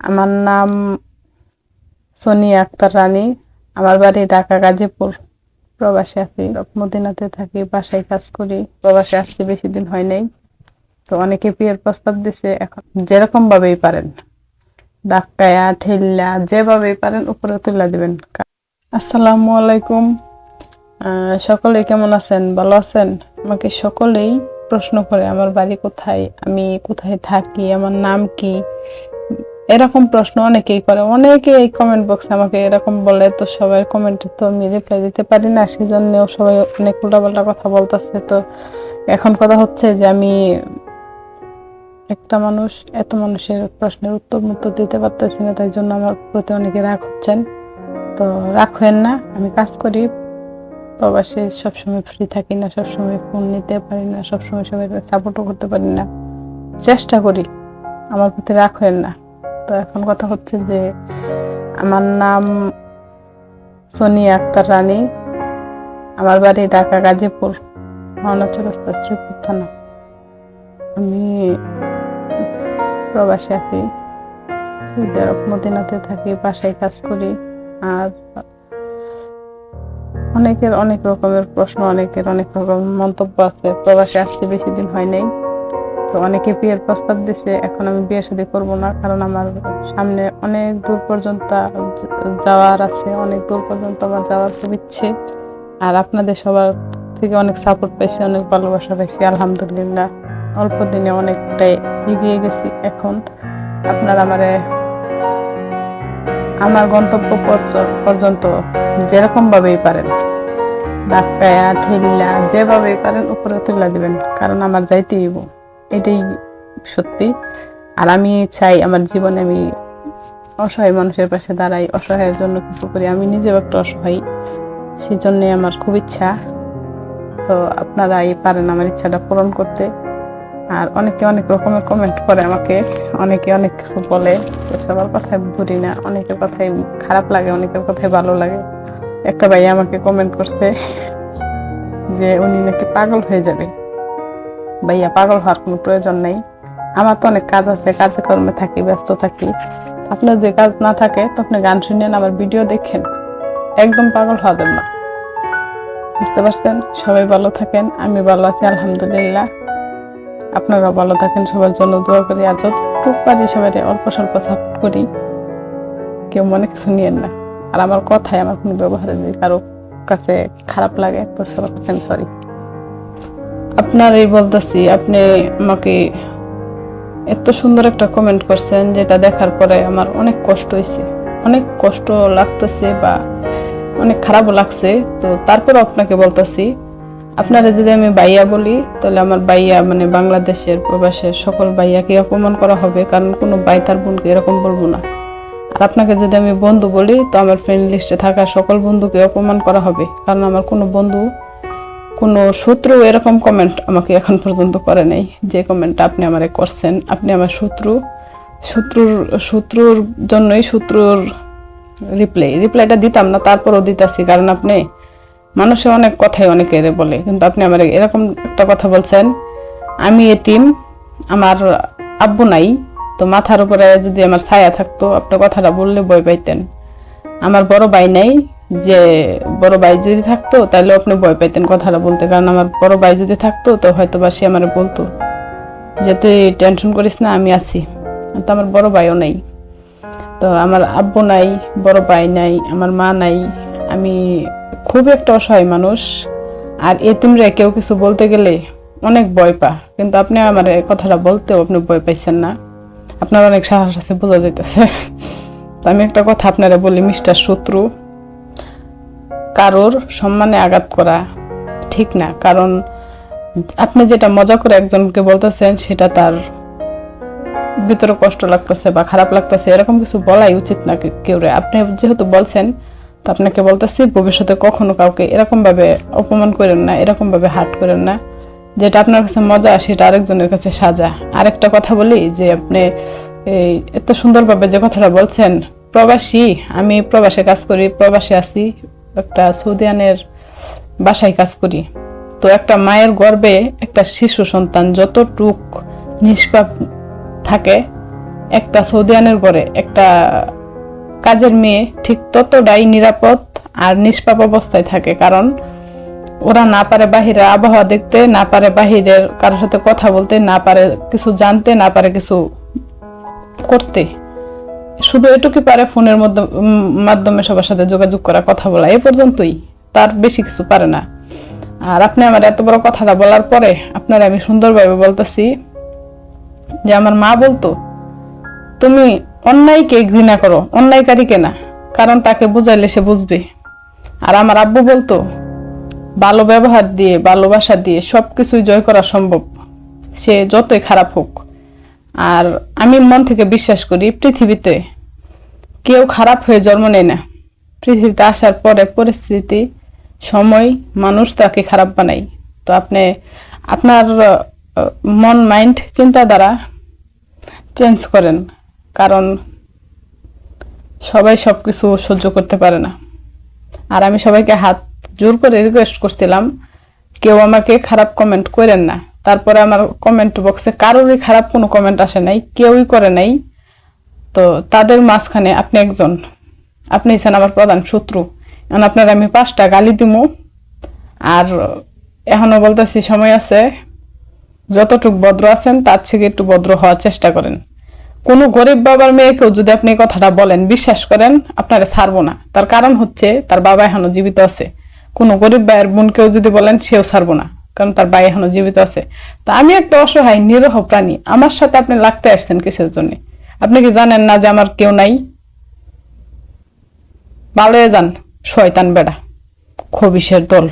আমার নাম সোনিয়া আক্তার রানী। আমার বাড়ি ঢাকা, গাজীপুর। প্রবাসে আছি। মদিনাতে থাকি, বাসায় কাজ করি। প্রবাসে আসতে বেশি দিন হয় নাই। তো অনেকে বিয়ের প্রস্তাব দিছে, এখন যেরকম ভাবেই পারেন। ধাক্কায়া ঠেল্লা যেভাবেই পারেন, উপরে তুলে দিবেন। আসসালামু আলাইকুম। সকলে কেমন আছেন? ভালো আছেন? আমাকে সকলেই প্রশ্ন করে, আমার বাড়ি কোথায়? আমি কোথায় থাকি? আমার নাম কি? এরকম প্রশ্ন অনেকেই করে। অনেকে এই কমেন্ট বক্সে আমাকে এরকম বলে, তো সবার কমেন্টে তো আমি রিপ্লাই দিতে পারি না, সেজন্যও সবাই অনেক উল্টাপাল্টা কথা বলতেছে। তো এখন কথা হচ্ছে যে আমি একটা মানুষ, এত মানুষের প্রশ্নের উত্তর উত্তর দিতে পারতেছি না, তাই জন্য আমার প্রতি অনেকে রাগ হচ্ছেন। তো রাগ হয়েন না, আমি কাজ করি। প্রবাসে সবসময় ফ্রি থাকি না, সবসময় ফোন নিতে পারি না, সবসময় সবাই সাপোর্টও করতে পারি না। চেষ্টা করি, আমার প্রতি রাগ হয়েন না। তো এখন কথা হচ্ছে যে আমার নাম সোনিয়া আক্তার রানী। আমার বাড়ি ঢাকা, গাজীপুর, অরুণাচল শ্রীপুর থানা। আমি প্রবাসে আছি। সৌদি আরব মদিনাতে থাকি, বাসায় কাজ করি। আর অনেকের অনেক রকমের প্রশ্ন, অনেকের অনেক রকম মন্তব্য আছে। প্রবাসে আসতে বেশি দিন হয় নাই। তো অনেকে বিয়ের প্রস্তাব দিছে, এখন আমি বিয়ে শাদী করব না, কারণ আমার সামনে অনেক দূর পর্যন্ত যাওয়ার আছে, অনেক দূর পর্যন্ত আমার যাওয়ার খুব ইচ্ছে। আর আপনাদের সবার থেকে অনেক সাপোর্ট পাইছি, অনেক ভালোবাসা পাইছি, আলহামদুলিল্লাহ। অল্প দিনে অনেকটাই এগিয়ে গেছি এখন। আপনারা আমারে আমার গন্তব্য পর্য- পর্যন্ত যেরকম ভাবেই পারেন ধাক্কায়া ঠেল্লা, যেভাবেই পারেন, উপরে তুলে দিবেন, কারণ আমার যাইতেই। এটাই সত্যি। আর আমি চাই আমার জীবনে আমি অসহায় মানুষের পাশে দাঁড়াই, অসহায়ের জন্য কিছু করি। আমি নিজেও একটা অসহায় সেই জন্যে আমার খুব ইচ্ছা। তো আপনারা এই পারেন আমার ইচ্ছাটা পূরণ করতে। আর অনেকে অনেক রকমের কমেন্ট করে আমাকে, অনেকে অনেক কিছু বলে। তো সবার কথায় বুঝি না, অনেকের কথাই খারাপ লাগে, অনেকের কথায় ভালো লাগে। একটা ভাই আমাকে কমেন্ট করছে যে উনি নাকি পাগল হয়ে যাবে। ভাইয়া, পাগল হওয়ার কোনো প্রয়োজন নেই। আমার তো অনেক কাজ আছে, কাজে কর্মে থাকি, ব্যস্ত থাকি। আপনার যে কাজ না থাকে তো আপনি গান শুনেন, আমার ভিডিও দেখেন। একদম পাগল হওয়া না। বুঝতে পারছেন? সবাই ভালো থাকেন, আমি ভালো আছি, আলহামদুলিল্লাহ। আপনারাও ভালো থাকেন, সবার জন্য দোয়া করি, আর যতটুকু পারি সবাই অল্প স্বল্প সাপোর্ট করি। কেউ মনে কিছু নিয়েন না। আর আমার কথায় আমার কোনো ব্যবহারে যদি কারও কাছে খারাপ লাগে, তো সবার কাছে আমি সরি আপনার এই বলতেছি, আপনি আমাকে এত সুন্দর একটা কমেন্ট করছেন যেটা দেখার পরে আমার অনেক কষ্ট হয়েছে অনেক কষ্ট লাগতেছে বা অনেক খারাপও লাগছে। তো তারপর আপনাকে বলতেছি, আপনারা যদি আমি বাইয়া বলি, তাহলে আমার বাইয়া মানে বাংলাদেশের প্রবাসের সকল বাইয়াকে অপমান করা হবে, কারণ কোনো বাই তার বোনকে এরকম বলব না। আর আপনাকে যদি আমি বন্ধু বলি, তো আমার ফ্রেন্ড লিস্টে থাকা সকল বন্ধুকে অপমান করা হবে, কারণ আমার কোনো বন্ধু কোনো শত্রু এরকম কমেন্ট আমাকে এখন পর্যন্ত করে নাই। যে কমেন্টটা আপনি আমারে করছেন, আপনি আমার শত্রু। শত্রুর শত্রুর জন্যই শত্রুর রিপ্লাই রিপ্লাইটা দিতাম না, তারপরও দিতাছি, কারণ আপনি মানুষে অনেক কথাই অনেকের বলে, কিন্তু আপনি আমার এরকম একটা কথা বলছেন, আমি এতিম, আমার আব্বু নাই, তো মাথার উপরে যদি আমার ছায়া থাকতো আপনার কথাটা বললে বই পাইতেন। আমার বড় ভাই নাই যে বড় ভাই যদি থাকতো, তাহলে আপনি ভয় পাইতেন কথাটা বলতে। কারণ আমার বড় ভাই যদি থাকতো, তো হয়তো বা সে আমার বলতো যে, তুই টেনশন করিস না, আমি আছি। তো আমার বড় ভাইও নাই। তো আমার আব্বু নাই, বড় ভাই নাই, আমার মা নাই। আমি খুব একটা অসহায় মানুষ। আর এতিমরে কেউ কিছু বলতে গেলে অনেক ভয় পা। কিন্তু আপনি আমার কথাটা বলতেও আপনি ভয় পাইছেন না। আপনার অনেক সাহস আছে, বোঝা যাইতেছে। তো আমি একটা কথা আপনারা বলি, মিস্টার শত্রু। কারোর সম্মানে আঘাত করা ঠিক না। কারণ আপনি যেটা মজা করে একজনকে বলতেছেন, সেটা তার ভিতরে কষ্ট লাগতেছে বা খারাপ লাগতেছে, এরকম কিছু বলাই উচিত না কেউ। আপনি যেহেতু বলছেন, তো আপনাকে বলতেছি, ভবিষ্যতে কখনো কাউকে এরকমভাবে অপমান করেন না এরকম ভাবে হার্ট করেন না। যেটা আপনার কাছে মজা, সেটা আরেকজনের কাছে সাজা। আরেকটা কথা বলি, যে আপনি এই এত সুন্দরভাবে যে কথাটা বলছেন, প্রবাসী, আমি প্রবাসে কাজ করি, প্রবাসে আছি একটা সৌদিয়ানের বাসায় কাজ করি। তো একটা মায়ের গর্ভে একটা শিশু সন্তান যতটুক নিষ্পাপ থাকে, একটা সৌদিয়ানের ঘরে একটা কাজের মেয়ে ঠিক ততটাই নিরাপদ আর নিষ্পাপ অবস্থায় থাকে। কারণ ওরা না পারে বাহিরের আবহাওয়া দেখতে, না পারে বাহিরের কারোর সাথে কথা বলতে, না পারে কিছু জানতে, না পারে কিছু করতে। শুধু এটুকুই পারে ফোনের মধ্যে মাধ্যমে সবার সাথে যোগাযোগ করা, কথা বলা, এ পর্যন্তই। তার বেশি কিছু পারে না। আর আপনি আমার এত বড় কথাটা বলার পরে আপনার আমি সুন্দরভাবে বলতেছি যে, আমার মা বলতো, তুমি অন্যায়কে ঘৃণা করো, অন্যায়কারীকে না, কারণ তাকে বুঝাইলে সে বুঝবে। আর আমার আব্বু বলতো, ভালো ব্যবহার দিয়ে, ভালোবাসা দিয়ে সব কিছুই জয় করা সম্ভব। সে যতই খারাপ হোক আর আমি মন থেকে বিশ্বাস করি, পৃথিবীতে কেউ খারাপ হয়ে জন্ম নেয় না। পৃথিবীতে আসার পরে পরিস্থিতি, সময়, মানুষ তাকে খারাপ বানায়। তো আপনি, আপনার মন, মাইন্ড, চিন্তাধারা চেঞ্জ করেন, কারণ সবাই সব কিছু সহ্য করতে পারে না। আর আমি সবাইকে হাত জোর করে রিকোয়েস্ট করছিলাম, কেউ আমাকে খারাপ কমেন্ট করেন না। তারপরে আমার কমেন্ট বক্সে কারোরই খারাপ কোনো কমেন্ট আসে নাই, কেউই করে নাই। তো তাদের মাঝখানে আপনি একজন, আপনি হচ্ছেন আমার প্রধান শত্রু। এখন আপনার আমি পাঁচটা গালি দিমু। আর এখনও বলতেছি, সময় আছে, যতটুক ভদ্র আছেন, তার থেকে একটু ভদ্র হওয়ার চেষ্টা করেন। কোনো গরিব বাবার মেয়েকেও যদি আপনি কথাটা বলেন, বিশ্বাস করেন, আপনারা ছাড়বো না। তার কারণ হচ্ছে, তার বাবা এখনও জীবিত আছে। কোনো গরিব ভাইয়ের বোনকেও যদি বলেন, সেও ছাড়বো না। কারণ তার ভাই এখনও জীবিত আছে। তা আমি একটা অসহায়, নিরহ প্রাণী। আমার সাথে আপনি লাগতে আসছেন কিসের জন্য? আপনি কি জানেন না যে আমার কেউ নাই? ভালো যান, শয়তান বেড়া। খবিসের দল।